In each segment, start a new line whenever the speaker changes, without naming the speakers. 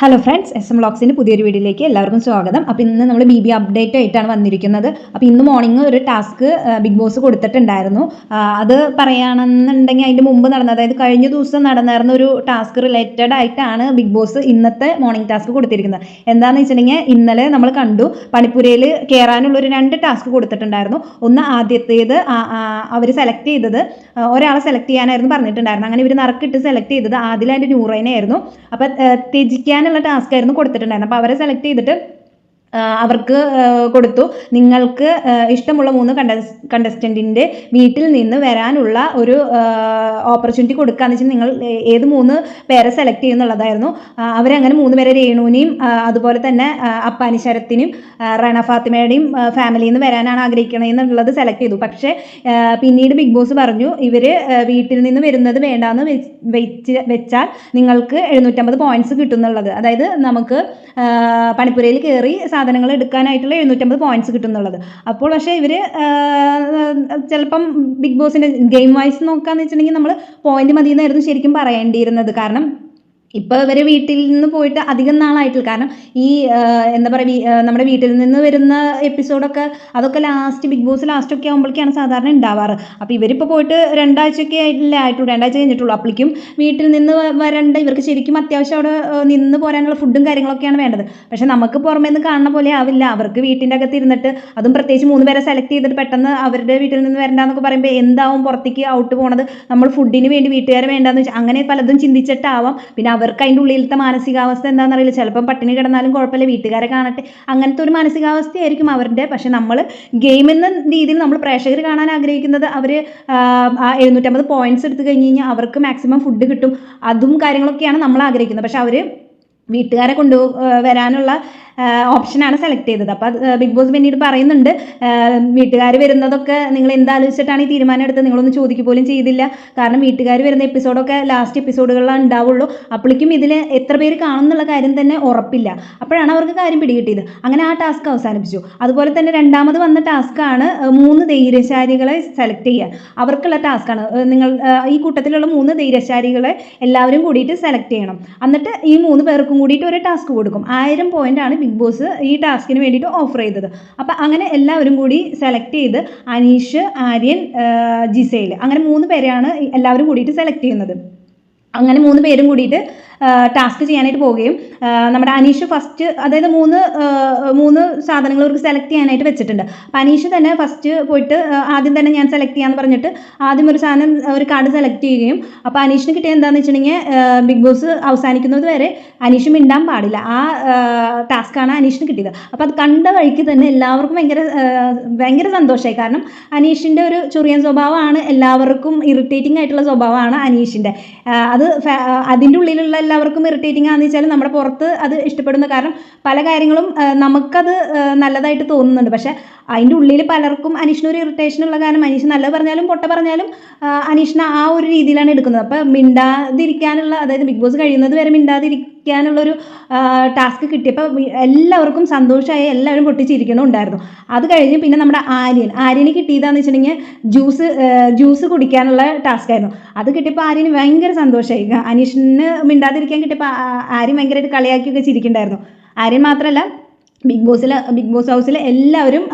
Hello friends S M ബ്ലോക്സിന്റെ പുതിയൊരു വീഡിയോയിലേക്ക് എല്ലാവർക്കും സ്വാഗതം. അപ്പോൾ ഇന്ന് നമ്മൾ ബി ബി അപ്ഡേറ്റ് ആയിട്ടാണ് വന്നിരിക്കുന്നത്. അപ്പോൾ ഇന്ന് മോർണിംഗ് ഒരു ടാസ്ക് ബിഗ് ബോസ് കൊടുത്തിട്ടുണ്ടായിരുന്നു. അത് പറയുകയാണെന്നുണ്ടെങ്കിൽ അതിന്റെ മുമ്പ് നടന്ന അതായത് കഴിഞ്ഞ ദിവസം നടന്നിരുന്ന ഒരു ടാസ്ക് റിലേറ്റഡ് ആയിട്ടാണ് ബിഗ് ബോസ് ഇന്നത്തെ മോർണിംഗ് ടാസ്ക് കൊടുത്തിരിക്കുന്നത്. എന്താണെന്ന് വെച്ചിട്ടുണ്ടെങ്കിൽ ഇന്നലെ നമ്മൾ കണ്ടു പണിപ്പുരയിൽ കയറാനുള്ള ഒരു രണ്ട് ടാസ്ക് കൊടുത്തിട്ടുണ്ടായിരുന്നു. ഒന്ന് ആദ്യത്തേത് അവർ സെലക്ട് ചെയ്തത് ഒരാളെ സെലക്ട് ചെയ്യാനായിരുന്നു പറഞ്ഞിട്ടുണ്ടായിരുന്നു അങ്ങനെ ഇവർ നറുക്കിട്ട് സെലക്ട് ചെയ്തത് ആദ്യം ആൻഡ് ന്യൂറൈനായിരുന്നു അപ്പം ത്യജിക്കാനുള്ള ടാസ്ക് ആയിരുന്നു കൊടുത്തിട്ടുണ്ടായിരുന്നത്. അപ്പോൾ അവരെ സെലക്ട് ചെയ്തിട്ട് അവർക്ക് കൊടുത്തു. നിങ്ങൾക്ക് ഇഷ്ടമുള്ള മൂന്ന് കണ്ടസ് കണ്ടസ്റ്റന്റിന്റെ വീട്ടിൽ നിന്ന് വരാനുള്ള ഒരു ഓപ്പർച്യൂണിറ്റി കൊടുക്കുകയെന്ന് വെച്ചാൽ നിങ്ങൾ ഏത് മൂന്ന് പേരെ സെലക്ട് ചെയ്യുന്നുള്ളതായിരുന്നു അവരങ്ങനെ മൂന്ന് പേരെ രേണുവിനെയും അതുപോലെ തന്നെ അപ്പാനി ശരത്തിനും റണ ഫാത്തിമയുടെയും ഫാമിലിയിൽ നിന്ന് വരാനാണ് ആഗ്രഹിക്കുന്നത് എന്നുള്ളത് സെലക്ട് ചെയ്തു. പക്ഷേ പിന്നീട് ബിഗ് ബോസ് പറഞ്ഞു ഇവർ വീട്ടിൽ നിന്ന് വരുന്നത് വേണ്ടാന്ന് വെച്ച് വെച്ച് വെച്ചാൽ നിങ്ങൾക്ക് എഴുന്നൂറ്റമ്പത് പോയിന്റ്സ് കിട്ടും എന്നുള്ളത്. അതായത് നമുക്ക് പണിപ്പുരയിൽ കയറി സാധനങ്ങൾ എടുക്കാനായിട്ടുള്ള എഴുന്നൂറ്റമ്പത് പോയിന്റ്സ് കിട്ടുന്നുള്ളത്. അപ്പോൾ പക്ഷേ ഇവർ ചിലപ്പം ബിഗ് ബോസിന്റെ ഗെയിം വൈസ് നോക്കുകയെന്ന് വെച്ചിട്ടുണ്ടെങ്കിൽ നമ്മൾ പോയിന്റ് മതി എന്നായിരുന്നു ശരിക്കും പറയേണ്ടിയിരുന്നത്. കാരണം ഇപ്പോൾ ഇവർ വീട്ടിൽ നിന്ന് പോയിട്ട് അധികം നാളായിട്ടില്ല. കാരണം ഈ എന്താ പറയുക നമ്മുടെ വീട്ടിൽ നിന്ന് വരുന്ന എപ്പിസോഡൊക്കെ അതൊക്കെ ലാസ്റ്റ് ബിഗ് ബോസ് ലാസ്റ്റ് ഒക്കെ ആകുമ്പോഴേക്കാണ് സാധാരണ ഉണ്ടാവാറ് അപ്പോൾ ഇവരിപ്പോൾ പോയിട്ട് രണ്ടാഴ്ചയൊക്കെ ആയിട്ടില്ല ആയിട്ടുള്ളൂ രണ്ടാഴ്ച കഴിഞ്ഞിട്ടുള്ളൂ. അപ്പോഴേക്കും വീട്ടിൽ നിന്ന് വരണ്ട. ഇവർക്ക് ശരിക്കും അത്യാവശ്യം അവിടെ നിന്ന് പോരാനുള്ള ഫുഡും കാര്യങ്ങളൊക്കെയാണ് വേണ്ടത്. പക്ഷെ നമുക്ക് പുറമേ നിന്ന് കാണുന്ന പോലെ ആവില്ല. അവർക്ക് വീട്ടിന്റെ അകത്ത് ഇരുന്നിട്ട് അതും പ്രത്യേകിച്ച് മൂന്ന് പേരെ സെലക്ട് ചെയ്തിട്ട് പെട്ടെന്ന് അവരുടെ വീട്ടിൽ നിന്ന് വരണ്ടെന്നൊക്കെ പറയുമ്പോൾ എന്താവും പുറത്തേക്ക് ഔട്ട് പോണത്? നമ്മൾ ഫുഡിന് വേണ്ടി വീട്ടുകാരെ വേണ്ടാന്ന് വെച്ചാൽ അങ്ങനെ പലതും ചിന്തിച്ചിട്ടാവാം. പിന്നെ അവർക്ക് അതിന്റെ ഉള്ളിലത്തെ മാനസികാവസ്ഥ എന്താണെന്ന് അറിയില്ല ചിലപ്പം പട്ടിണി കിടന്നാലും കുഴപ്പമില്ല. വീട്ടുകാരെ കാണട്ടെ. അങ്ങനത്തെ ഒരു മാനസികാവസ്ഥയായിരിക്കും അവരുടെ. പക്ഷെ നമ്മൾ ഗെയിം എന്ന രീതിയിൽ നമ്മൾ പ്രേക്ഷകർ കാണാൻ ആഗ്രഹിക്കുന്നത് അവർ എഴുന്നൂറ്റമ്പത് പോയിന്റ്സ് എടുത്തു കഴിഞ്ഞ് കഴിഞ്ഞാൽ അവർക്ക് മാക്സിമം ഫുഡ് കിട്ടും. അതും കാര്യങ്ങളൊക്കെയാണ് നമ്മൾ ആഗ്രഹിക്കുന്നത്. പക്ഷെ അവർ വീട്ടുകാരെ കൊണ്ടു വരാനുള്ള ഓപ്ഷനാണ് സെലക്ട് ചെയ്തത്. അപ്പോൾ ബിഗ് ബോസ് പിന്നീട് പറയുന്നുണ്ട്. വീട്ടുകാർ വരുന്നതൊക്കെ നിങ്ങൾ എന്താലോചിച്ചിട്ടാണ് ഈ തീരുമാനം എടുത്തത്? നിങ്ങളൊന്നും ചോദിക്കുക പോലും ചെയ്തില്ല. കാരണം വീട്ടുകാർ വരുന്ന എപ്പിസോഡൊക്കെ ലാസ്റ്റ് എപ്പിസോഡുകളിലാണ് ഉണ്ടാവുള്ളൂ. അപ്പോഴേക്കും ഇതിൽ എത്ര പേര് കാണും എന്നുള്ള കാര്യം തന്നെ ഉറപ്പില്ല. അപ്പോഴാണ് അവർക്ക് കാര്യം പിടികിട്ടിയത്. അങ്ങനെ ആ ടാസ്ക് അവസാനിപ്പിച്ചു. അതുപോലെ തന്നെ രണ്ടാമത് വന്ന ടാസ്ക്കാണ് മൂന്ന് ധൈര്യശാലികളെ സെലക്ട് ചെയ്യുക. അവർക്കുള്ള ടാസ്ക്കാണ് നിങ്ങൾ ഈ കൂട്ടത്തിലുള്ള മൂന്ന് ധൈര്യശാലികളെ എല്ലാവരും കൂടിയിട്ട് സെലക്ട് ചെയ്യണം. എന്നിട്ട് ഈ മൂന്ന് പേർക്കും കൂടിയിട്ട് ഒരു ടാസ്ക് കൊടുക്കും. ആയിരം പോയിന്റ് ആണ് ബിഗ് ബോസ് ഈ ടാസ്കിന് വേണ്ടിയിട്ട് ഓഫർ ചെയ്തത്. അപ്പം അങ്ങനെ എല്ലാവരും കൂടി സെലക്ട് ചെയ്ത് അനീഷ് ആര്യൻ ജിസയിൽ അങ്ങനെ മൂന്ന് പേരെയാണ് എല്ലാവരും കൂടിയിട്ട് സെലക്ട് ചെയ്യുന്നത്. അങ്ങനെ മൂന്ന് പേരും കൂടിയിട്ട് ടാസ്ക് ചെയ്യാനായിട്ട് പോവുകയും നമ്മുടെ അനീഷ് ഫസ്റ്റ് അതായത് മൂന്ന് മൂന്ന് സാധനങ്ങൾ അവർക്ക് സെലക്ട് ചെയ്യാനായിട്ട് വെച്ചിട്ടുണ്ട്. അപ്പോൾ അനീഷ് തന്നെ ഫസ്റ്റ് പോയിട്ട് ആദ്യം തന്നെ ഞാൻ സെലക്ട് ചെയ്യാമെന്ന് പറഞ്ഞിട്ട് ആദ്യം ഒരു സാധനം ഒരു കാർഡ് സെലക്ട് ചെയ്യുകയും അപ്പോൾ അനീഷിന് കിട്ടിയ എന്താണെന്ന് വെച്ചിട്ടുണ്ടെങ്കിൽ ബിഗ് ബോസ് അവസാനിക്കുന്നത് വരെ അനീഷ് മിണ്ടാൻ പാടില്ല. ആ ടാസ്ക്കാണ് അനീഷിന് കിട്ടിയത്. അപ്പോൾ അത് കണ്ട വഴിക്ക് തന്നെ എല്ലാവർക്കും ഭയങ്കര ഭയങ്കര സന്തോഷമായി കാരണം അനീഷിന്റെ ഒരു ചൊറിയൻ സ്വഭാവമാണ് എല്ലാവർക്കും ഇറിറ്റേറ്റിംഗ് ആയിട്ടുള്ള സ്വഭാവമാണ് അനീഷിന്റെ അത് അതിന്റെ ഉള്ളിലുള്ള എല്ലാവർക്കും ഇറിറ്റേറ്റിംഗ് ആണെന്ന് വെച്ചാൽ നമ്മുടെ പുറത്ത് അത് ഇഷ്ടപ്പെടുന്ന കാരണം പല കാര്യങ്ങളും നമുക്കത് നല്ലതായിട്ട് തോന്നുന്നുണ്ട്. പക്ഷേ അതിന്റെ ഉള്ളിൽ പലർക്കും അനീഷിന് ഒരു ഇറിറ്റേഷൻ ഉള്ള കാരണം അനീഷ് നല്ലത് പറഞ്ഞാലും പൊട്ട പറഞ്ഞാലും അനീഷിനെ ആ ഒരു രീതിയിലാണ് എടുക്കുന്നത്. അപ്പോൾ മിണ്ടാതിരിക്കാനുള്ള അതായത് ബിഗ് ബോസ് കഴിയുന്നത് വരെ മിണ്ടാതിരിക്കാനുള്ളൊരു ടാസ്ക് കിട്ടിയപ്പോൾ എല്ലാവർക്കും സന്തോഷമായി എല്ലാവരും പൊട്ടിച്ചിരിക്കണമുണ്ടായിരുന്നു അത് കഴിഞ്ഞ് പിന്നെ നമ്മുടെ ആര്യൻ. ആര്യന് കിട്ടിയതാന്ന് വെച്ചിട്ടുണ്ടെങ്കിൽ ജ്യൂസ് ജ്യൂസ് കുടിക്കാനുള്ള ടാസ്ക് ആയിരുന്നു. അത് കിട്ടിയപ്പോൾ ആര്യന് ഭയങ്കര സന്തോഷമായി അനീഷിന് മിണ്ടാതിരിക്കാൻ കിട്ടിയപ്പോൾ ആര്യൻ ഭയങ്കരമായിട്ട് കളിയാക്കിയൊക്കെ ചിരിക്കണ്ടായിരുന്നു. ആര്യൻ മാത്രമല്ല ബിഗ് ബോസിൽ ബിഗ് ബോസ് ഹൗസിലെ എല്ലാവരും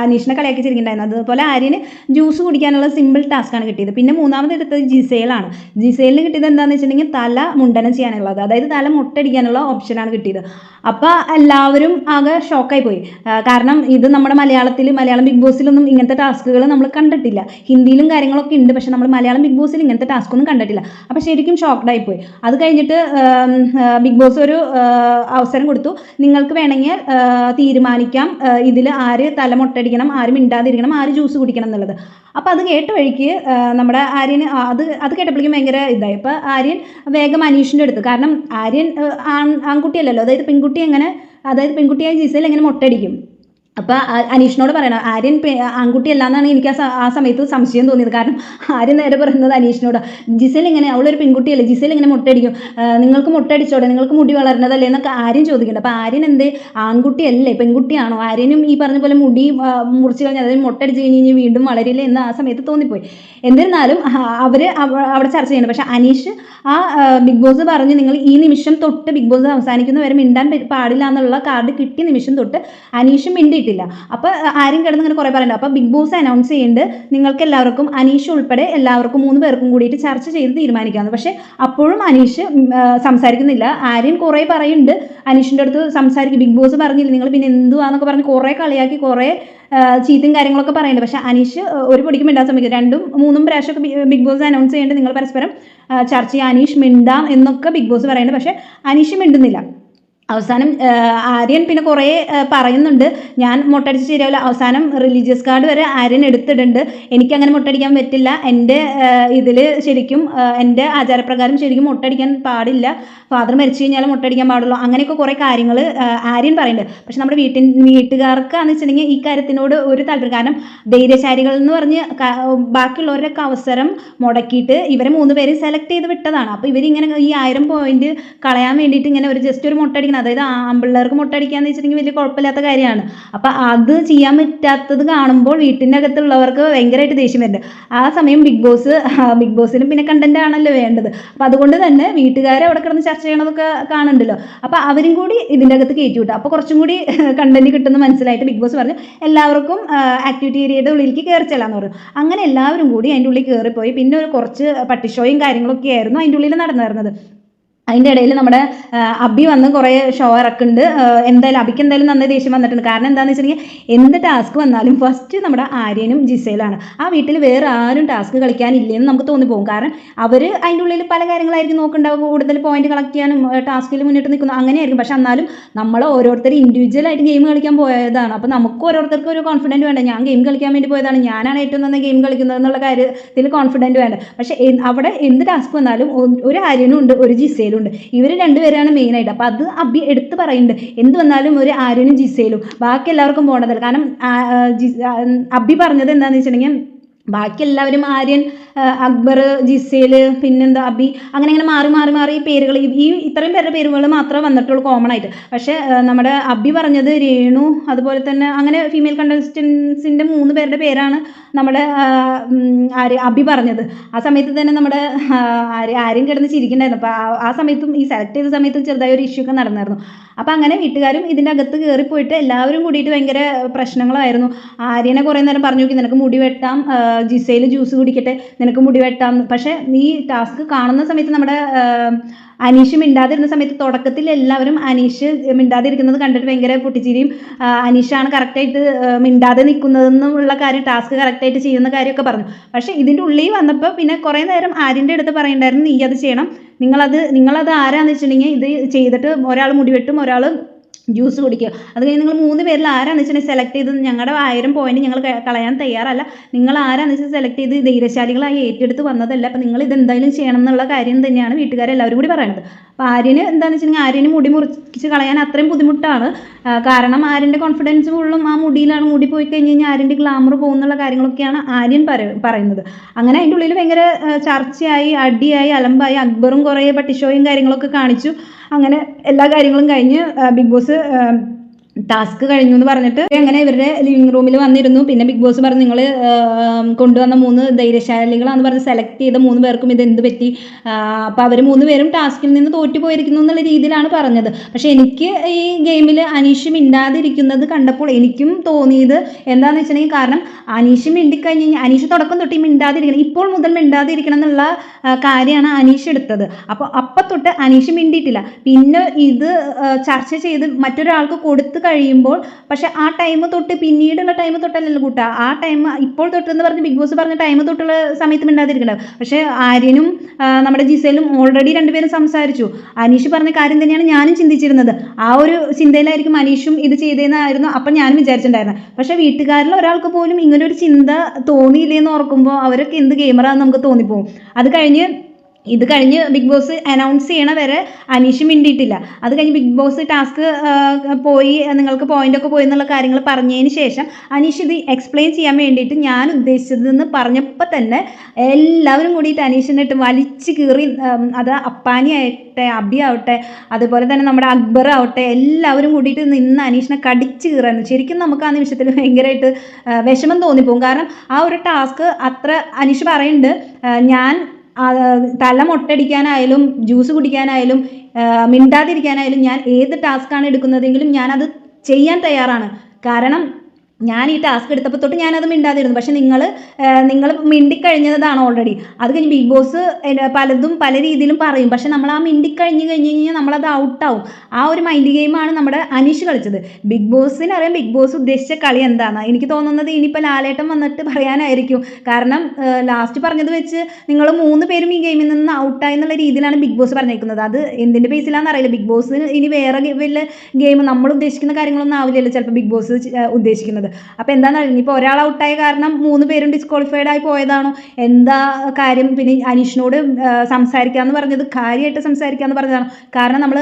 അനീഷിനെ കളിയാക്കി ചിരിക്കുന്നുണ്ടായിരുന്നു. അതുപോലെ ആര്യന് ജ്യൂസ് കുടിക്കാനുള്ള സിമ്പിൾ ടാസ്ക്കാണ് കിട്ടിയത്. പിന്നെ മൂന്നാമത് എടുത്തത് ജിസേലാണ്. ജിസേലിന് കിട്ടിയത് എന്താണെന്ന് വെച്ചിട്ടുണ്ടെങ്കിൽ തല മുണ്ടനം ചെയ്യാനുള്ളത്. അതായത് തല മുട്ടടിക്കാനുള്ള ഓപ്ഷനാണ് കിട്ടിയത്. അപ്പോൾ എല്ലാവരും ആകെ ഷോക്കായി പോയി. കാരണം ഇത് നമ്മുടെ മലയാളത്തിൽ മലയാളം ബിഗ് ബോസിലൊന്നും ഇങ്ങനത്തെ ടാസ്കുകൾ നമ്മൾ കണ്ടിട്ടില്ല. ഹിന്ദിയിലും കാര്യങ്ങളൊക്കെ ഉണ്ട് പക്ഷെ നമ്മൾ മലയാളം ബിഗ് ബോസിൽ ഇങ്ങനത്തെ ടാസ്ക് ഒന്നും കണ്ടിട്ടില്ല. അപ്പോൾ ശരിക്കും ഷോക്ക്ഡായി പോയി. അത് കഴിഞ്ഞിട്ട് ബിഗ് ബോസ് ഒരു അവസരം കൊടുത്തു. നിങ്ങൾക്ക് വേണമെങ്കിൽ തീരുമാനിക്കാം. ഇതിൽ ആര് തലമുട്ടടിക്കണം ആര് മിണ്ടാതിരിക്കണം ആര് ജ്യൂസ് കുടിക്കണം എന്നുള്ളത്. അപ്പോൾ അത് കേട്ട വഴിക്ക് നമ്മുടെ ആര്യൻ അത് അത് കേട്ടപ്പോഴേക്കും ഭയങ്കര ഇതായി. അപ്പോൾ ആര്യൻ വേഗം അനീഷിന്റെ അടുത്ത്. കാരണം ആര്യൻ ആൺ ആൺകുട്ടിയല്ലല്ലോ. അതായത് പെൺകുട്ടി എങ്ങനെ അതായത് പെൺകുട്ടിയായ ജീസയിൽ എങ്ങനെ മുട്ടടിക്കും? അപ്പോൾ അനീഷിനോട് പറയണം ആര്യൻ ആൺകുട്ടി അല്ലാന്നാണ് എനിക്ക് ആ ആ സമയത്ത് സംശയം തോന്നിയത്. കാരണം ആര്യൻ നേരെ പറയുന്നത് അനീഷിനോട് ജിസൽ ഇങ്ങനെ അവളൊരു പെൺകുട്ടിയല്ലേ ജിസൽ ഇങ്ങനെ മുട്ടടിക്കും നിങ്ങൾക്ക് മുട്ടടിച്ചോടെ നിങ്ങൾക്ക് മുടി വളരണതല്ലേ എന്നൊക്കെ ആര്യൻ ചോദിക്കുന്നുണ്ട്. അപ്പോൾ ആര്യൻ എന്ത് ആൺകുട്ടിയല്ലേ പെൺകുട്ടിയാണോ? ആര്യനും ഈ പറഞ്ഞ പോലെ മുടി മുറിച്ച് കഴിഞ്ഞാൽ അതായത് മുട്ടടിച്ച് കഴിഞ്ഞ് വീണ്ടും വളരില്ല എന്ന് ആ സമയത്ത് തോന്നിപ്പോയി. എന്നിരുന്നാലും അവർ അവിടെ ചർച്ച ചെയ്യുന്നു പക്ഷേ അനീഷ് ആ ബിഗ് ബോസ് പറഞ്ഞു നിങ്ങൾ ഈ നിമിഷം തൊട്ട് ബിഗ് ബോസ് അവസാനിക്കുന്നവരെ മിണ്ടാൻ പാടില്ല എന്നുള്ള കാർഡ് കിട്ടിയ നിമിഷം തൊട്ട് അനീഷും മിണ്ടിയിട്ടില്ല അപ്പോൾ ആരും കിടന്ന് ഇങ്ങനെ കുറേ പറയുന്നുണ്ട് അപ്പോൾ ബിഗ് ബോസ് അനൗൺസ് ചെയ്യുന്നുണ്ട് നിങ്ങൾക്ക് എല്ലാവർക്കും അനീഷ് ഉൾപ്പെടെ എല്ലാവർക്കും മൂന്ന് പേർക്കും കൂടിയിട്ട് ചർച്ച ചെയ്ത് തീരുമാനിക്കാമെന്ന് പക്ഷേ അപ്പോഴും അനീഷ് സംസാരിക്കുന്നില്ല. ആര്യൻ കുറേ പറയുന്നുണ്ട് അനീഷിന്റെ അടുത്ത് സംസാരിക്കും. ബിഗ് ബോസ് പറഞ്ഞില്ല? നിങ്ങൾ പിന്നെ എന്തുവാന്നൊക്കെ പറഞ്ഞ് കുറേ കളിയാക്കി കുറേ ചീത്തും കാര്യങ്ങളൊക്കെ പറയുന്നുണ്ട് പക്ഷെ അനീഷ് ഒരു പൊടിക്കും മിണ്ടാൻ ശ്രമിക്കും രണ്ടും മൂന്നും പ്രാവശ്യമൊക്കെ ബിഗ് ബോസ് അനൗൺസ് ചെയ്യേണ്ടത് നിങ്ങൾ പരസ്പരം ചർച്ച ചെയ്യുക അനീഷ് മിണ്ടാം എന്നൊക്കെ ബിഗ് ബോസ് പറയുന്നുണ്ട് പക്ഷെ അനീഷ് മിണ്ടുന്നില്ല. അവസാനം ആര്യൻ പിന്നെ കുറേ പറയുന്നുണ്ട്. ഞാൻ മുട്ടടിച്ച് ശരിയാവില്ല. അവസാനം റിലീജിയസ് കാർഡ് വരെ ആര്യൻ എടുത്തിടുന്നുണ്ട്. എനിക്കങ്ങനെ മുട്ടടിക്കാൻ പറ്റില്ല. എന്റെ ഇതിൽ ശരിക്കും എന്റെ ആചാരപ്രകാരം ശരിക്കും മുട്ടടിക്കാൻ പാടില്ല. ഫാദർ മരിച്ചു കഴിഞ്ഞാൽ മുട്ടടിക്കാൻ പാടുള്ളൂ. അങ്ങനെയൊക്കെ കുറേ കാര്യങ്ങൾ ആര്യൻ പറയുന്നുണ്ട്. പക്ഷെ നമ്മുടെ വീട്ടിൻ വീട്ടുകാർക്കാന്ന് വെച്ചിട്ടുണ്ടെങ്കിൽ ഈ കാര്യത്തിനോട് ഒരു താല്പര്യം. കാരണം ധൈര്യശാലികൾ എന്ന് പറഞ്ഞ് ബാക്കിയുള്ളവരൊക്കെ അവസരം മുടക്കിയിട്ട് ഇവരെ മൂന്ന് പേര് സെലക്ട് ചെയ്ത് വിട്ടതാണ്. അപ്പോൾ ഇവരിങ്ങനെ ഈ ആയിരം പോയിന്റ് കളയാൻ വേണ്ടിയിട്ട് ഇങ്ങനെ ഒരു ജസ്റ്റ് ഒരു മുട്ടടിക്കണം അതായത് ആമ്പിള്ളേർക്ക് മുട്ടടിക്കാന്ന് വെച്ചിട്ടുണ്ടെങ്കിൽ വലിയ കുഴപ്പമില്ലാത്ത കാര്യമാണ്. അപ്പോൾ അത് ചെയ്യാൻ പറ്റാത്തത് കാണുമ്പോൾ വീട്ടിന്റെ അകത്തുള്ളവർക്ക് ഭയങ്കരമായിട്ട് ദേഷ്യം വരുന്നുണ്ട് ആ സമയം ബിഗ് ബോസ് ബിഗ് ബോസിനും പിന്നെ കണ്ടന്റ് ആണല്ലോ വേണ്ടത്. അപ്പോൾ അതുകൊണ്ട് തന്നെ വീട്ടുകാരെ അവിടെ കിടന്ന് ചർച്ച ചെയ്യണതൊക്കെ കാണുന്നുണ്ടല്ലോ. അപ്പോൾ അവരും കൂടി ഇതിന്റെ അകത്ത് കയറ്റി വിട്ടു. അപ്പോൾ കുറച്ചും കൂടി കണ്ടന്റ് കിട്ടുന്ന മനസ്സിലായിട്ട് ബിഗ് ബോസ് പറഞ്ഞു എല്ലാവർക്കും ആക്ടിവിറ്റി ഏരിയയുടെ ഉള്ളിലേക്ക് കയറി ചെല്ലാന്ന് പറഞ്ഞു. അങ്ങനെ എല്ലാവരും കൂടി അതിന്റെ ഉള്ളിൽ കയറിപ്പോയി. പിന്നെ ഒരു കുറച്ച് പട്ടിഷോയും കാര്യങ്ങളൊക്കെ ആയിരുന്നു അതിന്റെ ഉള്ളിൽ നടന്നിരുന്നത്. അതിന്റെ ഇടയിൽ നമ്മുടെ അബി വന്ന് കുറേ ഷോ ഇറക്കുന്നുണ്ട്. എന്തായാലും അബിക്ക് എന്തായാലും നന്നായി ദേഷ്യം വന്നിട്ടുണ്ട്. കാരണം എന്താണെന്ന് വെച്ചിട്ടുണ്ടെങ്കിൽ എന്ത് ടാസ്ക് വന്നാലും ഫസ്റ്റ് നമ്മുടെ ആര്യനും ജിസയിലാണ് ആ വീട്ടിൽ വേറെ ആരും ടാസ്ക് കളിക്കാനില്ലെന്ന് നമുക്ക് തോന്നിപ്പോകും. കാരണം അവർ അതിന്റെ ഉള്ളിൽ പല കാര്യങ്ങളായിരിക്കും നോക്കുന്നുണ്ടാവും കൂടുതൽ പോയിന്റ് കളക്ട് ചെയ്യാനും ടാസ്കിൽ മുന്നിട്ട് നിൽക്കുന്നു അങ്ങനെയായിരിക്കും. പക്ഷെ എന്നാലും നമ്മൾ ഓരോരുത്തർ ഇൻഡിവിജ്വൽ ആയിട്ട് ഗെയിം കളിക്കാൻ പോയതാണ്. അപ്പോൾ നമുക്ക് ഓരോരുത്തർക്ക് ഒരു കോൺഫിഡന്റ് വേണ്ട? ഞാൻ ഗെയിം കളിക്കാൻ വേണ്ടി പോയതാണ്. ഞാനാണ് ഏറ്റവും നന്നായി ഗെയിം കളിക്കുന്നത് എന്നുള്ള കാര്യത്തിൽ കോൺഫിഡന്റ് വേണ്ട? പക്ഷേ അവിടെ എന്ത് ടാസ്ക് വന്നാലും ഒരു ആര്യനും ഉണ്ട് ഒരു ജിസയിലും ഉണ്ട് ഇവർ രണ്ടുപേരാണ് മെയിനായിട്ട് അപ്പോൾ അത് അബി എടുത്ത് പറയുന്നുണ്ട്. എന്ത് വന്നാലും ഒരു ആര്യനും ജിസയിലും ബാക്കി എല്ലാവർക്കും പോകേണ്ടതല്ല കാരണം അബി പറഞ്ഞത് എന്താണെന്ന് വെച്ചിട്ടുണ്ടെങ്കിൽ ബാക്കി എല്ലാവരും ആര്യൻ അക്ബർ ജിസേൽ പിന്നെന്താ അബി അങ്ങനെ അങ്ങനെ മാറി മാറി മാറി പേരുകൾ ഈ ഇത്രയും പേരുടെ പേരുകൾ മാത്രമേ വന്നിട്ടുള്ളൂ കോമൺ ആയിട്ട്. പക്ഷേ നമ്മുടെ അബി പറഞ്ഞത് രേണു അതുപോലെ തന്നെ അങ്ങനെ ഫീമെയിൽ കണ്ടസ്റ്റൻസിന്റെ മൂന്ന് പേരുടെ പേരാണ് നമ്മുടെ ആര് അബി പറഞ്ഞത്. ആ സമയത്ത് തന്നെ നമ്മുടെ ആര് ആരും കിടന്ന് ചിരിക്കണ്ടായിരുന്നു അപ്പോൾ ആ സമയത്തും ഈ സെലക്ട് ചെയ്ത സമയത്തും ചെറുതായ ഒരു ഇഷ്യൂ ഒക്കെ നടന്നായിരുന്നു. അപ്പോൾ അങ്ങനെ വീട്ടുകാരും ഇതിന്റെ അകത്ത് കയറിപ്പോയിട്ട് എല്ലാവരും കൂടിയിട്ട് ഭയങ്കര പ്രശ്നങ്ങളായിരുന്നു. ആര്യനെ കുറേ നേരം പറഞ്ഞു നോക്കി നിനക്ക് മുടി വെട്ടാം ജിസയിൽ ജ്യൂസ് കുടിക്കട്ടെ നിനക്ക് മുടി വെട്ടാം. പക്ഷേ നീ ടാസ്ക് കാണുന്ന സമയത്ത് നമ്മുടെ അനീഷ് മിണ്ടാതിരുന്ന സമയത്ത് തുടക്കത്തിൽ എല്ലാവരും അനീഷ് മിണ്ടാതിരിക്കുന്നത് കണ്ടിട്ട് ഭയങ്കര പൊട്ടിച്ചിരിയും. അനീഷാണ് കറക്റ്റായിട്ട് മിണ്ടാതെ നിൽക്കുന്നതെന്നുള്ള കാര്യം ടാസ്ക് കറക്റ്റായിട്ട് ചെയ്യുന്ന കാര്യമൊക്കെ പറഞ്ഞു. പക്ഷേ ഇതിന്റെ ഉള്ളിൽ വന്നപ്പോൾ പിന്നെ കുറേ നേരം ആര്യന്റെ അടുത്ത് പറയണ്ടായിരുന്നു നീ അത് ചെയ്യണം. നിങ്ങളത് നിങ്ങളത് ആരാന്ന് വെച്ചിട്ടുണ്ടെങ്കിൽ ഇത് ചെയ്തിട്ട് ഒരാൾ മുടിവെട്ടും ഒരാൾ ജ്യൂസ് കുടിക്കുക. അത് കഴിഞ്ഞ് നിങ്ങൾ മൂന്ന് പേരിൽ ആരാന്ന് വെച്ചിട്ടുണ്ടെങ്കിൽ സെലക്ട് ചെയ്തത്? ഞങ്ങളുടെ ആയിരം പോയിന്റ് ഞങ്ങൾ കളയാൻ തയ്യാറല്ല. നിങ്ങൾ ആരാന്ന് വെച്ചാൽ സെലക്ട് ചെയ്ത്? ധൈര്യശാലികളായി ഏറ്റെടുത്ത് വന്നതല്ല. അപ്പം നിങ്ങൾ ഇത് എന്തായാലും ചെയ്യണം എന്നുള്ള കാര്യം തന്നെയാണ് വീട്ടുകാരെല്ലാവരും കൂടി പറയുന്നത് അപ്പോൾ ആര്യന് എന്താണെന്ന് വെച്ചിട്ടുണ്ടെങ്കിൽ ആര്യന് മുടി മുറിച്ച് കളയാൻ അത്രയും ബുദ്ധിമുട്ടാണ്. കാരണം ആര്യന്റെ കോൺഫിഡൻസ് ഫുള്ളും ആ മുടിയിലാണ് മുടി പോയി കഴിഞ്ഞ് കഴിഞ്ഞാൽ ആര്യന്റെ ഗ്ലാമർ പോകുന്നുള്ള കാര്യങ്ങളൊക്കെയാണ് ആര്യൻ പറ പറയുന്നത്. അങ്ങനെ അതിന്റെ ഉള്ളിൽ ഭയങ്കര ചർച്ചയായി അടിയായി അലമ്പായി അക്ബറും കുറേ പട്ടിഷോയും കാര്യങ്ങളൊക്കെ കാണിച്ചു. അങ്ങനെ എല്ലാ കാര്യങ്ങളും കഴിഞ്ഞ് ബിഗ് ബോസ് ടാസ്ക് കഴിഞ്ഞു എന്ന് പറഞ്ഞിട്ട് അങ്ങനെ ഇവരുടെ ലിവിംഗ് റൂമിൽ വന്നിരുന്നു. പിന്നെ ബിഗ് ബോസ് പറഞ്ഞു നിങ്ങൾ കൊണ്ടുവന്ന മൂന്ന് ധൈര്യശാലികളാന്ന് പറഞ്ഞ് സെലക്ട് ചെയ്ത മൂന്ന് പേർക്കും ഇത് എന്ത് പറ്റി? അപ്പോൾ അവർ മൂന്ന് പേരും ടാസ്കിൽ നിന്ന് തോറ്റു പോയിരിക്കുന്നു എന്നുള്ള രീതിയിലാണ് പറഞ്ഞത്. പക്ഷെ എനിക്ക് ഈ ഗെയിമിൽ അനീഷ് മിണ്ടാതിരിക്കുന്നത് കണ്ടപ്പോൾ എനിക്കും തോന്നിയത് എന്താണെന്ന് വെച്ചിട്ടുണ്ടെങ്കിൽ കാരണം അനീഷ് മിണ്ടിക്കഴിഞ്ഞ് കഴിഞ്ഞാൽ അനീഷ് തുടക്കം തൊട്ട് മിണ്ടാതിരിക്കണം. ഇപ്പോൾ മുതൽ മിണ്ടാതിരിക്കണം എന്നുള്ള കാര്യമാണ് അനീഷ് എടുത്തത്. അപ്പോൾ അപ്പം തൊട്ട് അനീഷ് മിണ്ടിയിട്ടില്ല. പിന്നെ ഇത് ചർച്ച ചെയ്ത് മറ്റൊരാൾക്ക് കൊടുത്തു കഴിയുമ്പോൾ പക്ഷെ ആ ടൈം തൊട്ട് പിന്നീടുള്ള ടൈം തൊട്ടല്ലല്ലോ കൂട്ടുക ആ ടൈം ഇപ്പോൾ തൊട്ടെന്ന് പറഞ്ഞ് ബിഗ് ബോസ് പറഞ്ഞ ടൈം തൊട്ടുള്ള സമയത്ത് മിണ്ടാതിരിക്കണ്ടാവും പക്ഷേ ആര്യനും നമ്മുടെ ജിസയിലും ഓൾറെഡി രണ്ടുപേരും സംസാരിച്ചു. അനീഷ് പറഞ്ഞ കാര്യം തന്നെയാണ് ഞാനും ചിന്തിച്ചിരുന്നത്. ആ ഒരു ചിന്തയിലായിരിക്കും അനീഷും ഇത് ചെയ്തതെന്നായിരുന്നു അപ്പം ഞാനും വിചാരിച്ചിട്ടുണ്ടായിരുന്നത് പക്ഷേ വീട്ടുകാരിൽ ഒരാൾക്ക് പോലും ഇങ്ങനെ ഒരു ചിന്ത തോന്നിയില്ലേന്ന് ഓർക്കുമ്പോൾ അവരൊക്കെ എന്ത് ഗെയിമറാന്ന് നമുക്ക് തോന്നിപ്പോകും അത് കഴിഞ്ഞ് ഇത് കഴിഞ്ഞ് ബിഗ് ബോസ് അനൗൺസ് ചെയ്യണ വരെ അനീഷ് മിണ്ടിയിട്ടില്ല. അത് കഴിഞ്ഞ് ബിഗ് ബോസ് ടാസ്ക് പോയി നിങ്ങൾക്ക് പോയിന്റ് ഒക്കെ പോയി എന്നുള്ള കാര്യങ്ങൾ പറഞ്ഞതിന് ശേഷം അനീഷ് ഇത് എക്സ്പ്ലെയിൻ ചെയ്യാൻ വേണ്ടിയിട്ട് ഞാൻ ഉദ്ദേശിച്ചതെന്ന് പറഞ്ഞപ്പോൾ തന്നെ എല്ലാവരും കൂടിയിട്ട് അനീഷിനെ ഇട്ട് വലിച്ച് കീറി അത് അപ്പാനി ആവട്ടെ അബി ആവട്ടെ അതുപോലെ തന്നെ നമ്മുടെ അക്ബർ ആവട്ടെ എല്ലാവരും കൂടിയിട്ട് നിന്ന് അനീഷിനെ കടിച്ച് കീറായിരുന്നു. ശരിക്കും നമുക്ക് ആ നിമിഷത്തിൽ ഭയങ്കരമായിട്ട് വിഷമം തോന്നിപ്പോകും. കാരണം ആ ഒരു ടാസ്ക് അത്ര അനീഷ് പറയുന്നുണ്ട് ഞാൻ തല മൊട്ടടിക്കാനായാലും ജ്യൂസ് കുടിക്കാനായാലും മിണ്ടാതിരിക്കാനായാലും ഞാൻ ഏത് ടാസ്ക്കാണ് എടുക്കുന്നതെങ്കിലും ഞാനത് ചെയ്യാൻ തയ്യാറാണ്. കാരണം ഞാൻ ഈ ടാസ്ക് എടുത്തപ്പോൾ തൊട്ട് ഞാനത് മിണ്ടാതിരുന്നു. പക്ഷെ നിങ്ങൾ നിങ്ങൾ മിണ്ടിക്കഴിഞ്ഞതാണ് ഓൾറെഡി അത് കഴിഞ്ഞ് ബിഗ് ബോസ് പലതും പല രീതിയിലും പറയും. പക്ഷെ നമ്മൾ ആ മിണ്ടിക്കഴിഞ്ഞ് കഴിഞ്ഞ് കഴിഞ്ഞാൽ നമ്മളത് ഔട്ടാവും ആ ഒരു മൈൻഡ് ഗെയിമാണ് നമ്മുടെ അനീഷ് കളിച്ചത്. ബിഗ് ബോസിന് അറിയാം ബിഗ് ബോസ് ഉദ്ദേശിച്ച കളി എന്താണ് എനിക്ക് തോന്നുന്നത് ഇനിയിപ്പോൾ ലാലേട്ടൻ വന്നിട്ട് പറയാനായിരിക്കും. കാരണം ലാസ്റ്റ് പറഞ്ഞത് വെച്ച് നിങ്ങൾ മൂന്ന് പേരും ഈ ഗെയിമിൽ നിന്ന് ഔട്ടായി എന്നുള്ള രീതിയിലാണ് ബിഗ് ബോസ് പറഞ്ഞേക്കുന്നത്. അത് എന്തിന്റെ ബേസിലാണെന്ന് അറിയില്ല. ബിഗ് ബോസിന് ഇനി വേറെ വലിയ ഗെയിം നമ്മൾ ഉദ്ദേശിക്കുന്ന കാര്യങ്ങളൊന്നും ആവില്ലല്ലോ ചിലപ്പോൾ ബിഗ് ബോസ് ഉദ്ദേശിക്കുന്നത്. അപ്പോൾ എന്താണെന്ന് അറിയില്ല ഇപ്പോൾ ഒരാൾ ഔട്ടായ കാരണം മൂന്ന് പേരും ഡിസ്ക്വാളിഫൈഡ് ആയി പോയതാണോ? എന്താ കാര്യം? പിന്നെ അനീഷിനോട് സംസാരിക്കാമെന്ന് പറഞ്ഞത് കാര്യമായിട്ട് സംസാരിക്കാമെന്ന് പറഞ്ഞതാണോ? കാരണം നമ്മൾ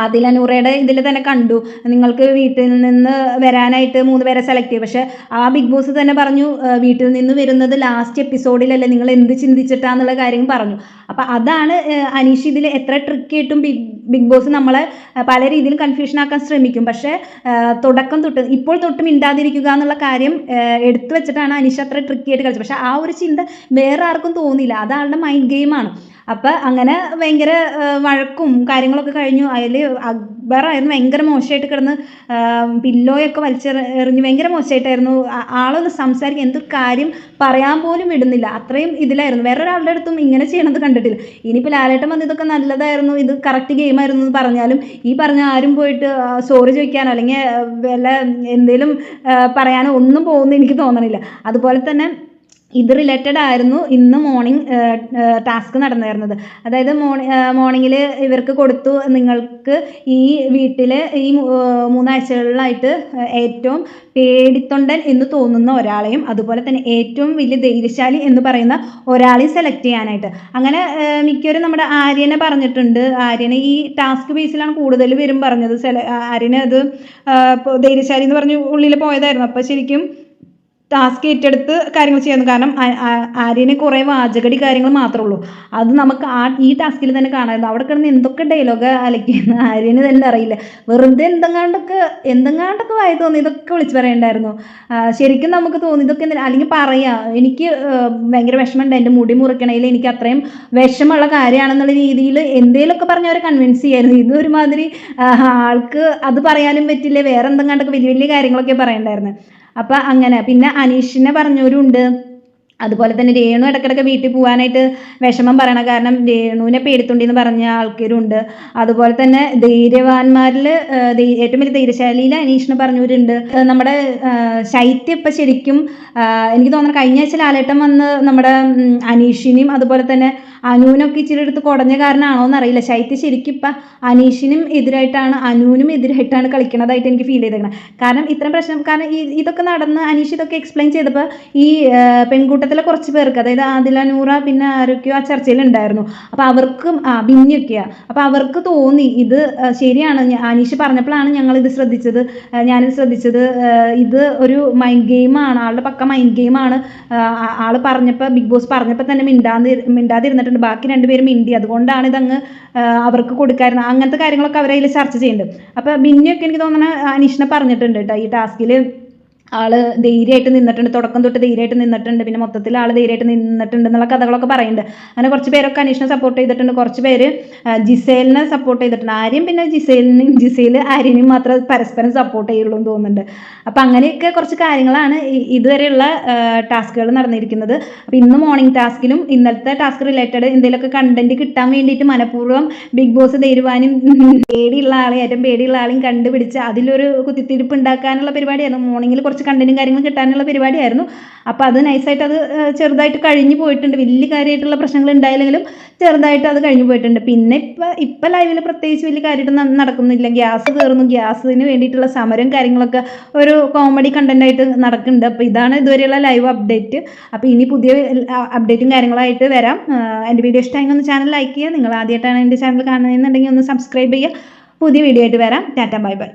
ആദില നൂറയുടെ ഇതിൽ തന്നെ കണ്ടു. നിങ്ങൾക്ക് വീട്ടിൽ നിന്ന് വരാനായിട്ട് മൂന്ന് പേരെ സെലക്ട് ചെയ്യും പക്ഷെ ആ ബിഗ് ബോസ് തന്നെ പറഞ്ഞു വീട്ടിൽ നിന്ന് വരുന്നത് ലാസ്റ്റ് എപ്പിസോഡിലല്ലേ നിങ്ങൾ എന്ത് ചിന്തിച്ചിട്ടാന്നുള്ള കാര്യം പറഞ്ഞു. അപ്പം അതാണ് അനീഷ് ഇതിൽ എത്ര ട്രിക്ക് ബിഗ് ബിഗ് ബോസ് നമ്മളെ പല രീതിയിൽ കൺഫ്യൂഷൻ ആക്കാൻ ശ്രമിക്കും. പക്ഷേ തുടക്കം തൊട്ട് ഇപ്പോൾ തൊട്ട് മിണ്ടാതിരിക്കുക എന്നുള്ള കാര്യം എടുത്തു വെച്ചിട്ടാണ് അനീഷ് അത്ര ട്രിക്കി ആയിട്ട് കളിച്ചത്. പക്ഷെ ആ ഒരു ചിന്ത വേറെ ആർക്കും തോന്നിയില്ല. അത് മൈൻഡ് ഗെയിമാണ് അപ്പം അങ്ങനെ ഭയങ്കര വഴക്കും കാര്യങ്ങളൊക്കെ കഴിഞ്ഞു. അതിൽ അക്ബറായിരുന്നു ഭയങ്കര മോശമായിട്ട് കിടന്ന് പില്ലോയൊക്കെ വലിച്ചെറിഞ്ഞ് ഭയങ്കര മോശമായിട്ടായിരുന്നു ആളൊന്ന് സംസാരിക്കുക എന്തൊരു കാര്യം പറയാൻ പോലും വിടുന്നില്ല. അത്രയും ഇതിലായിരുന്നു. വേറെ ഒരാളുടെ അടുത്തും ഇങ്ങനെ ചെയ്യണത് കണ്ടിട്ടില്ല. ഇനിയിപ്പോൾ ലാലേട്ടൻ വന്ന് ഇതൊക്കെ നല്ലതായിരുന്നു ഇത് കറക്റ്റ് ഗെയിമായിരുന്നു എന്ന് പറഞ്ഞാലും ഈ പറഞ്ഞ ആരും പോയിട്ട് സോറി ചോദിക്കാനോ അല്ലെങ്കിൽ വല്ല എന്തേലും പറയാനോ ഒന്നും പോകുമെന്ന് എനിക്ക് തോന്നണില്ല. അതുപോലെ തന്നെ ഇത് റിലേറ്റഡ് ആയിരുന്നു ഇന്ന് മോർണിംഗ് ടാസ്ക് നടന്നിരുന്നത് അതായത് മോർണിംഗ് മോർണിംഗിൽ ഇവർക്ക് കൊടുത്തു നിങ്ങൾക്ക് ഈ വീട്ടിൽ ഈ മൂന്നാഴ്ചകളിലായിട്ട് ഏറ്റവും പേടിത്തൊണ്ടൻ എന്ന് തോന്നുന്ന ഒരാളെയും അതുപോലെ തന്നെ ഏറ്റവും വലിയ ധൈര്യശാലി എന്ന് പറയുന്ന ഒരാളെയും സെലക്ട് ചെയ്യാനായിട്ട്. അങ്ങനെ മിക്കവരും നമ്മുടെ ആര്യനെ പറഞ്ഞിട്ടുണ്ട്. ആര്യനെ ഈ ടാസ്ക് ബേസിലാണ് കൂടുതൽ പേരും പറഞ്ഞത്. സെല ആര്യനെ അത് ധൈര്യശാലി എന്ന് പറഞ്ഞ് ഉള്ളിൽ പോയതായിരുന്നു. അപ്പോൾ ശരിക്കും ടാസ്ക് ഏറ്റെടുത്ത് കാര്യങ്ങൾ ചെയ്യുന്നു. കാരണം ആര്യനെ കുറേ വാചകടി കാര്യങ്ങൾ മാത്രമേ ഉള്ളൂ അത് നമുക്ക് ആ ഈ ടാസ്കിൽ തന്നെ കാണാമായിരുന്നു. അവിടെ കിടന്ന് എന്തൊക്കെ ഡയലോഗ് അലക്കിയെന്ന് ആര്യന് തന്നെ അറിയില്ല. വെറുതെ എന്തെങ്ങാണ്ടൊക്കെ എന്തെങ്ങാണ്ടൊക്കെ വായി തോന്നി ഇതൊക്കെ വിളിച്ചു പറയണ്ടായിരുന്നു. ശരിക്കും നമുക്ക് തോന്നി ഇതൊക്കെ അല്ലെങ്കിൽ പറയാം. എനിക്ക് ഭയങ്കര വിഷമമുണ്ട്. എന്റെ മുടി മുറിക്കണേൽ എനിക്ക് അത്രയും വിഷമുള്ള കാര്യമാണെന്നുള്ള രീതിയിൽ എന്തേലൊക്കെ പറഞ്ഞ് അവരെ കൺവിൻസ് ചെയ്യായിരുന്നു. ഇത് ഒരുമാതിരി ആൾക്ക് അത് പറയാനും പറ്റില്ല. വേറെ എന്തെങ്ങാണ്ടൊക്കെ വലിയ വലിയ കാര്യങ്ങളൊക്കെ പറയണ്ടായിരുന്നു. അപ്പം അങ്ങനെ. പിന്നെ അനീഷിനെ പറഞ്ഞവരുണ്ട്. അതുപോലെ തന്നെ രേണു ഇടയ്ക്കിടയ്ക്ക് വീട്ടിൽ പോകാനായിട്ട് വിഷമം പറയണ കാരണം രേണുവിനെ പേടിത്തുണ്ടെന്ന് പറഞ്ഞ ആൾക്കാരുണ്ട്. അതുപോലെ തന്നെ ധൈര്യവാന്മാരിൽ ഏറ്റവും വലിയ ധൈര്യശാലിയിൽ അനീഷിനെ പറഞ്ഞവരുണ്ട്. നമ്മുടെ ശൈത്യം ഇപ്പം ശരിക്കും എനിക്ക് തോന്നുന്നു കഴിഞ്ഞ ആഴ്ച ലാലേട്ടൻ വന്ന് നമ്മുടെ അനീഷിനെയും അതുപോലെ തന്നെ അനുവിനൊക്കെ ഇച്ചിരി എടുത്ത് കുടഞ്ഞ കാരണമാണോ എന്നറിയില്ല. ശൈത്യ ശരിക്കും ഇപ്പം അനീഷിനും എതിരായിട്ടാണ് അനുവിനും എതിരായിട്ടാണ് കളിക്കണതായിട്ട് എനിക്ക് ഫീൽ ചെയ്തേക്കണം. കാരണം ഇത്രയും പ്രശ്നം കാരണം ഈ ഇതൊക്കെ നടന്ന് അനീഷ് ഇതൊക്കെ എക്സ്പ്ലെയിൻ ചെയ്തപ്പോൾ ഈ പെൺകൂട്ടത്തിലെ കുറച്ച് പേർക്ക് അതായത് ആദില നൂറ പിന്നെ ആരൊക്കെയോ ആ ചർച്ചയിൽ ഉണ്ടായിരുന്നു. അപ്പോൾ അവർക്കും ആ ബിന്നിയൊക്കെയാണ് അപ്പോൾ അവർക്ക് തോന്നി ഇത് ശരിയാണ്. അനീഷ് പറഞ്ഞപ്പോഴാണ് ഞങ്ങൾ ഇത് ശ്രദ്ധിച്ചത് ഞാനിത് ശ്രദ്ധിച്ചത് ഇത് ഒരു മൈൻഡ് ഗെയിമാണ് ആളുടെ പക്ക മൈൻഡ് ഗെയിമാണ് ആൾ പറഞ്ഞപ്പോൾ ബിഗ് ബോസ് പറഞ്ഞപ്പോൾ തന്നെ മിണ്ടാതി മിണ്ടാതിരുന്നിട്ടുണ്ട് ബാക്കി രണ്ടുപേരും മിണ്ടി അതുകൊണ്ടാണ് ഇതങ്ങ് അവർക്ക് കൊടുക്കാറുണ്ട് അങ്ങനത്തെ കാര്യങ്ങളൊക്കെ അവരതിൽ ചർച്ച ചെയ്യുന്നുണ്ട് അപ്പോൾ ബിന്നിയൊക്കെ എനിക്ക് തോന്നുന്നത് അനീഷിനെ പറഞ്ഞിട്ടുണ്ട് കേട്ടോ ഈ ടാസ്കിൽ ആൾ ധൈര്യമായിട്ട് നിന്നിട്ടുണ്ട്. തുടക്കം തൊട്ട് ധൈര്യമായിട്ട് നിന്നിട്ടുണ്ട്. പിന്നെ മൊത്തത്തിൽ ആൾ ധൈര്യമായിട്ട് നിന്നിട്ടുണ്ട് എന്നുള്ള കഥകളൊക്കെ പറയുന്നുണ്ട്. അങ്ങനെ കുറച്ച് പേരൊക്കെ അനീഷിനെ സപ്പോർട്ട് ചെയ്തിട്ടുണ്ട്. കുറച്ച് പേര് ജിസേലിനെ സപ്പോർട്ട് ചെയ്തിട്ടുണ്ട്. ആര്യം പിന്നെ ജിസേലിനും ജിസേൽ ആരെയും മാത്രം പരസ്പരം സപ്പോർട്ട് ചെയ്യുള്ളൂ എന്ന് തോന്നുന്നുണ്ട്. അപ്പം അങ്ങനെയൊക്കെ കുറച്ച് കാര്യങ്ങളാണ് ഇതുവരെയുള്ള ടാസ്കുകൾ നടന്നിരിക്കുന്നത്. അപ്പോൾ ഇന്ന് മോർണിംഗ് ടാസ്കിലും ഇന്നത്തെ ടാസ്ക് റിലേറ്റഡ് എന്തെങ്കിലുമൊക്കെ കണ്ടന്റ് കിട്ടാൻ വേണ്ടിയിട്ട് മനഃപൂർവം ബിഗ് ബോസ് തരുവാനും പേടിയുള്ള ആളെയും ഏറ്റവും പേടിയുള്ള ആളെയും കണ്ടുപിടിച്ച് അതിലൊരു കുത്തിത്തിരിപ്പ് ഉണ്ടാക്കാനുള്ള പരിപാടിയായിരുന്നു. മോർണിംഗിൽ കുറച്ച് കുറച്ച് കണ്ടന്റും കാര്യങ്ങളും കിട്ടാനുള്ള പരിപാടിയായിരുന്നു. അപ്പോൾ അത് നൈസായിട്ട് അത് ചെറുതായിട്ട് കഴിഞ്ഞു പോയിട്ടുണ്ട്. വലിയ കാര്യമായിട്ടുള്ള പ്രശ്നങ്ങൾ ഉണ്ടായില്ലെങ്കിലും ചെറുതായിട്ട് അത് കഴിഞ്ഞു പോയിട്ടുണ്ട്. പിന്നെ ഇപ്പം ഇപ്പം ലൈവിൽ പ്രത്യേകിച്ച് വലിയ കാര്യമായിട്ട് നടക്കുന്നില്ല. ഗ്യാസ് കയറുന്നു. ഗ്യാസിന് വേണ്ടിയിട്ടുള്ള സമരം കാര്യങ്ങളൊക്കെ ഒരു കോമഡി കണ്ടന്റ് ആയിട്ട് നടക്കുന്നുണ്ട്. അപ്പോൾ ഇതാണ് ഇതുവരെയുള്ള ലൈവ് അപ്ഡേറ്റ് അപ്പോൾ ഇനി പുതിയ അപ്ഡേറ്റും കാര്യങ്ങളായിട്ട് വരാം. എന്റെ വീഡിയോ ഇഷ്ടമായെങ്കിൽ ഒന്ന് ചാനൽ ലൈക്ക് ചെയ്യുക. നിങ്ങൾ ആദ്യമായിട്ടാണ് എന്റെ ചാനൽ കാണുന്നതെന്നുണ്ടെങ്കിൽ ഒന്ന് സബ്സ്ക്രൈബ് ചെയ്യുക. പുതിയ വീഡിയോ ആയിട്ട് വരാം. Tata bye bye